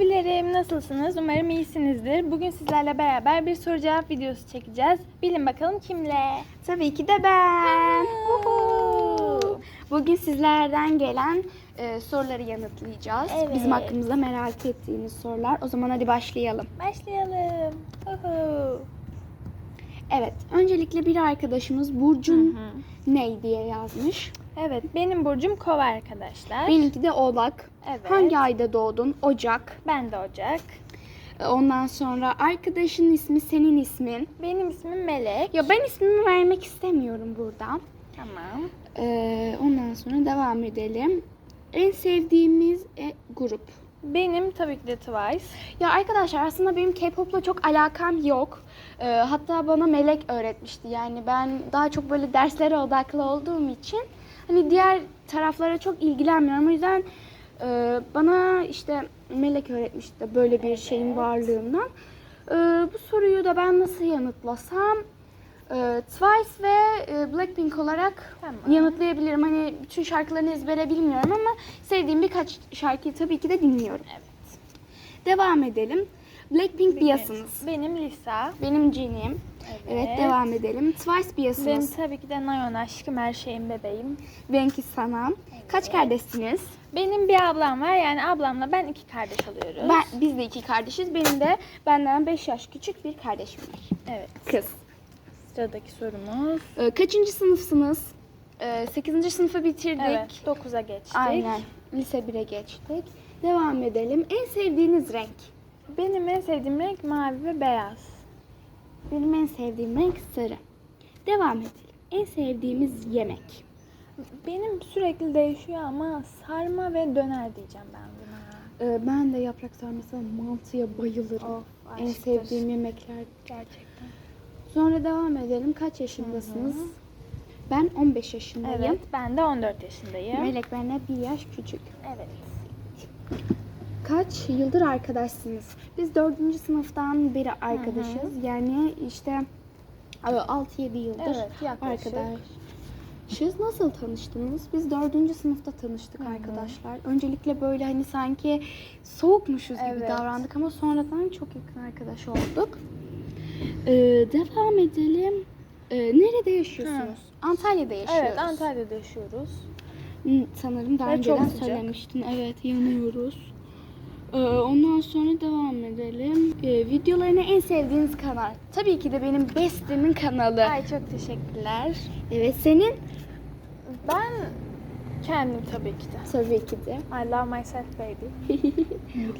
Mavilerim nasılsınız? Umarım iyisinizdir. Bugün sizlerle beraber bir soru cevap videosu çekeceğiz. Bilin bakalım kimle? Tabii ki de ben. Bugün sizlerden gelen e, soruları yanıtlayacağız. Evet. Bizim hakkımızda merak ettiğiniz sorular. O zaman hadi başlayalım. Başlayalım. Huhu. Evet, öncelikle bir arkadaşımız Burcun ney diye yazmış. Evet, benim burcum kova arkadaşlar. Benimki de Oğlak. Evet. Hangi ayda doğdun? Ocak. Ben de Ocak. E, Ondan sonra arkadaşın ismi, senin ismin. Benim ismim Melek. Ya ben ismimi vermek istemiyorum burada. Tamam. Ee, ondan sonra devam edelim. En sevdiğimiz e, grup. Benim tabii ki de Twice. Ya arkadaşlar aslında benim K-pop'la çok alakam yok. Ee, hatta bana Melek öğretmişti. Yani ben daha çok böyle derslere odaklı olduğum için hani diğer taraflara çok ilgilenmiyorum. O yüzden e, bana işte Melek öğretmişti böyle bir şeyin varlığından. Ee, bu soruyu da ben nasıl yanıtlasam e, Twice ve e, Blackpink olarak Tamam. yanıtlayabilirim. Hani bütün şarkılarını ezbere bilmiyorum ama sevdiğim birkaç şarkıyı tabii ki de dinliyorum. Evet. Devam edelim. Blackpink Biyasınız. Benim Lisa. Benim Jean'im. Evet. devam edelim. Twice Benim Biyasınız. tabii ki de Nayon aşkım her şeyim bebeğim. Benimki sana. Kaç kardeşsiniz? Benim bir ablam var yani ablamla ben iki kardeş oluyoruz. Ben, biz de iki kardeşiz. Benim de benden 5 yaş küçük bir kardeşim var. Evet. Kız. Sıradaki sorumuz. Ee, kaçıncı sınıfsınız? Ee, 8. sınıfı bitirdik. Evet. 9'a geçtik. Aynen. Lise 1'e geçtik. Devam edelim. En sevdiğiniz renk? Benim en sevdiğim renk mavi ve beyaz. Benim en sevdiğim renk sarı. Devam edelim. En sevdiğimiz yemek? Benim sürekli değişiyor ama sarma ve döner diyeceğim ben buna. Ee, ben de yaprak sarması ve mantıya bayılırım. Of, en sevdiğim yemekler. Gerçekten. Sonra devam edelim. Kaç yaşındasınız? Ben 15 yaşındayım. Evet. Ben de 14 yaşındayım. Melek benden bir yaş küçük. Evet. Kaç yıldır arkadaşsınız? Biz 4. sınıftan beri arkadaşız. Yani işte 6-7 yıldır Evet, yaklaşık. arkadaşız. Nasıl tanıştınız? Biz 4. sınıfta tanıştık arkadaşlar. Öncelikle böyle hani sanki soğukmuşuz gibi Evet. davrandık ama sonradan çok yakın arkadaş olduk. Ee, devam edelim. Ee, nerede yaşıyorsunuz? Antalya'da yaşıyoruz. Evet Antalya'da yaşıyoruz. Hı, Sanırım daha Ve önceden söylemiştin. Evet yanıyoruz. Ee, ondan sonra devam edelim. Ee, videolarını en sevdiğiniz kanal. Tabii ki de benim Besti'min kanalı. Ay çok teşekkürler. Evet senin? Ben kendim tabii ki de. Tabii ki de. I love myself baby.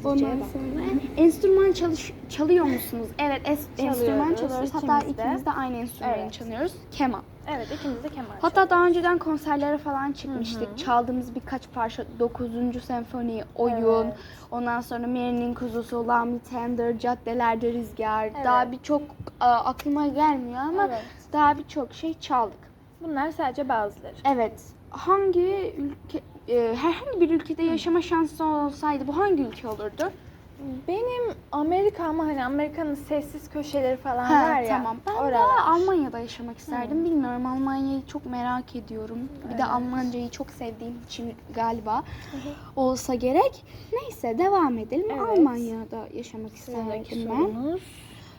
Ondan sonra enstrüman çalış çalıyor musunuz? Evet es- enstrüman Çalıyoruz, çalıyoruz. Hatta ikimiz de. ikimiz de aynı enstrümanı Evet. çalıyoruz. Keman. Evet ikimiz de keman Hatta daha önceden konserlere falan çıkmıştık. Çaldığımız birkaç parça 9. senfoni, oyun, Evet. ondan sonra Mary'nin kuzusu, Lami Tender, Caddelerde Rüzgar. Evet. Daha birçok aklıma gelmiyor ama Evet. daha birçok şey çaldık. Bunlar sadece bazıları. Evet. Hangi ülke e, herhangi bir ülkede yaşama şansı olsaydı bu hangi ülke olurdu? Benim Amerika ama hani Amerika'nın sessiz köşeleri falan Ha, var ya. tamam. Ben oralar. Almanya'da yaşamak isterdim. Bilmiyorum Almanya'yı çok merak ediyorum. Bir de Almancayı çok sevdiğim için galiba olsa gerek. Neyse devam edelim. Evet. Almanya'da yaşamak Sıradaki isterdim ben. sorumuz.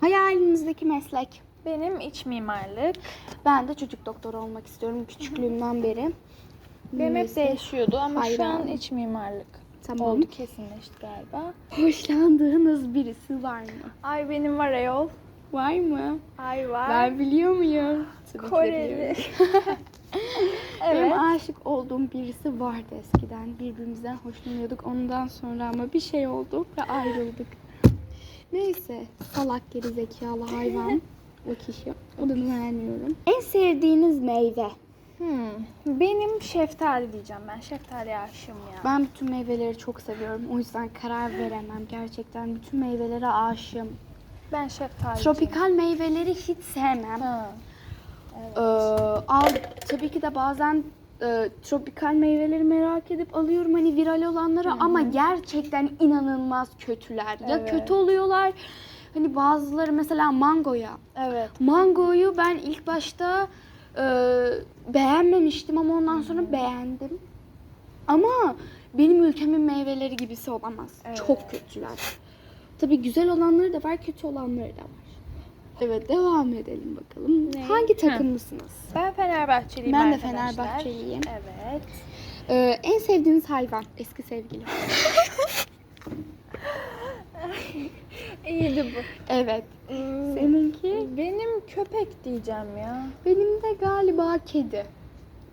Hayalinizdeki meslek? Benim iç mimarlık. Ben de çocuk doktoru olmak istiyorum küçüklüğümden beri. Benim hep Neyse. değişiyordu ama şu an iç mimarlık Tamam. oldu kesinleşti galiba. Hoşlandığınız birisi var mı? Ay benim var ayol. Var mı? Ay var. Ben biliyor muyum? Tabii Koreli. evet. Benim aşık olduğum birisi vardı eskiden. Birbirimizden hoşlanıyorduk. Ondan sonra ama bir şey oldu ve ayrıldık. Neyse. Salak geri zekalı hayvan. o kişi. Adını vermiyorum. En sevdiğiniz meyve. Hmm. Benim şeftali diyeceğim ben. Şeftaliye aşığım ya. Ben bütün meyveleri çok seviyorum. O yüzden karar veremem. Gerçekten bütün meyvelere aşığım. Ben şeftali Tropikal meyveleri hiç sevmem. Ha. Ee, al tabii ki de bazen e, tropikal meyveleri merak edip alıyorum hani viral olanları ama gerçekten inanılmaz kötüler. Ya Evet. kötü oluyorlar. Hani bazıları mesela mangoya. Evet. Mangoyu ben ilk başta e, beğenmemiştim ama ondan sonra beğendim. Ama benim ülkemin meyveleri gibisi olamaz. Evet. Çok kötüler. Tabii güzel olanları da var, kötü olanları da var. Evet devam edelim bakalım. Ne? Hangi takımlısınız? Ben Fenerbahçeliyim Ben de arkadaşlar. Fenerbahçeliyim. Evet. Ee, en sevdiğiniz hayvan? Eski sevgili. İyiydi bu. evet. Hmm, Seninki? Benim köpek diyeceğim ya. Benim de galiba kedi.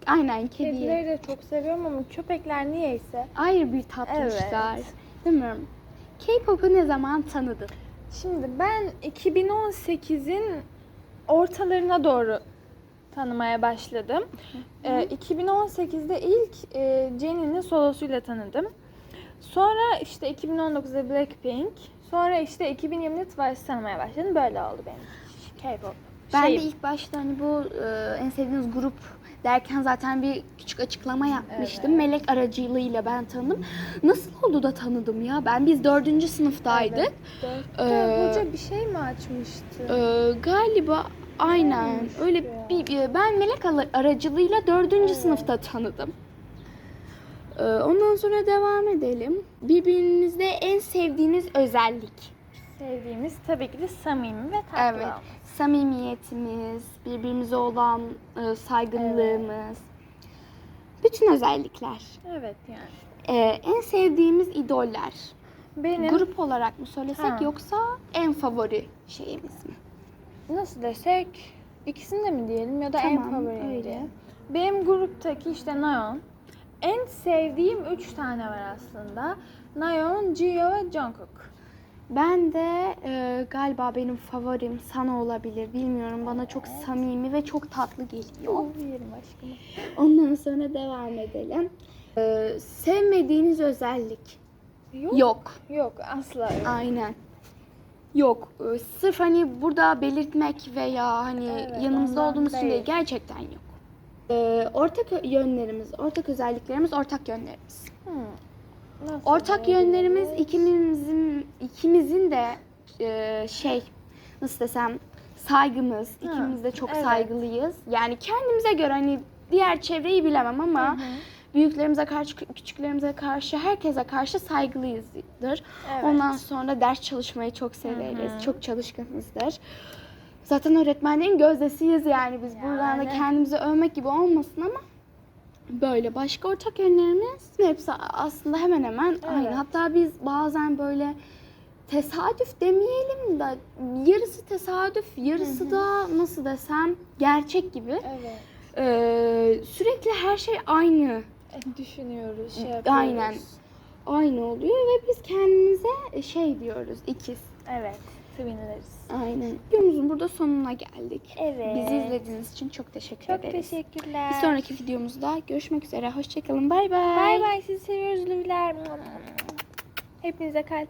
Aynen kedi. Kedileri de çok seviyorum ama köpekler niyeyse. Ayrı bir tatlışlar. Evet. Değil mi? K-pop'u ne zaman tanıdın? Şimdi ben 2018'in ortalarına doğru tanımaya başladım. Ee, 2018'de ilk e, Jennie'nin solosuyla tanıdım. Sonra işte 2019'da Blackpink. Sonra işte 2020'de Twice tanımaya başladım. Böyle oldu benim K-pop. Ben şeyim. de ilk başta hani bu e, en sevdiğiniz grup derken zaten bir küçük açıklama yapmıştım. Evet. Melek aracılığıyla ben tanıdım. Nasıl oldu da tanıdım ya? Ben biz dördüncü sınıftaydık. Evet, dörtte Ee, hoca bir şey mi açmıştı? Ee, galiba aynen Neymiş öyle bir e, ben Melek aracılığıyla dördüncü Evet. sınıfta tanıdım. Ee, ondan sonra devam edelim. Birbirinizde en sevdiğiniz özellik. Sevdiğimiz tabii ki de samimi ve tatlı Evet. olmak. Samimiyetimiz, birbirimize olan e, saygınlığımız. Bütün özellikler. Evet yani. Ee, en sevdiğimiz idoller. Benim Grup olarak mı söylesek Ha. yoksa en favori şeyimiz mi? nasıl desek ikisini de mi diyelim ya da en Tamam, favorim öyle. diyelim. Benim gruptaki işte Nayeon. En sevdiğim üç tane var aslında. Nayeon, Jihyo ve Jungkook. Ben de e, galiba benim favorim sana olabilir. Bilmiyorum bana çok samimi ve çok tatlı geliyor. Yerim aşkım. Ondan sonra devam edelim. E, sevmediğiniz özellik Yok. yok. Yok asla yok. Aynen. Yok. E, sırf hani burada belirtmek veya hani Evet, yanımızda ondan olduğumuz için değil. değil. Gerçekten yok. E, ortak yönlerimiz, ortak özelliklerimiz, ortak yönlerimiz. Hmm. Nasıl Ortak diyebiliriz? yönlerimiz ikimizin ikimizin de e, şey nasıl desem saygımız. Ha, İkimiz de çok evet. saygılıyız. Yani kendimize göre hani diğer çevreyi bilemem ama Hı hı. büyüklerimize karşı, küçüklerimize karşı, herkese karşı saygılıyızdır. Evet. Ondan sonra ders çalışmayı çok severiz. Hı hı. Çok çalışkanızdır. Zaten öğretmenlerin gözdesiyiz yani biz buradan da Yani. kendimizi övmek gibi olmasın ama böyle başka ortak yönlerimiz hepsi aslında hemen hemen aynı. Evet. Hatta biz bazen böyle tesadüf demeyelim de yarısı tesadüf, yarısı da nasıl desem gerçek gibi. Evet. Ee, sürekli her şey aynı. E, Düşünüyoruz, şey yapıyoruz. Aynen. Aynı oluyor ve biz kendimize şey diyoruz ikiz. Evet. Seviniriz. Aynen. Videomuzun burada sonuna geldik. Evet. Bizi izlediğiniz için çok teşekkür Çok ederiz. teşekkürler. Bir sonraki videomuzda görüşmek üzere. Hoşçakalın. Bay bay. Bay bay sizi seviyoruz Lüviler. Hepinize kalp.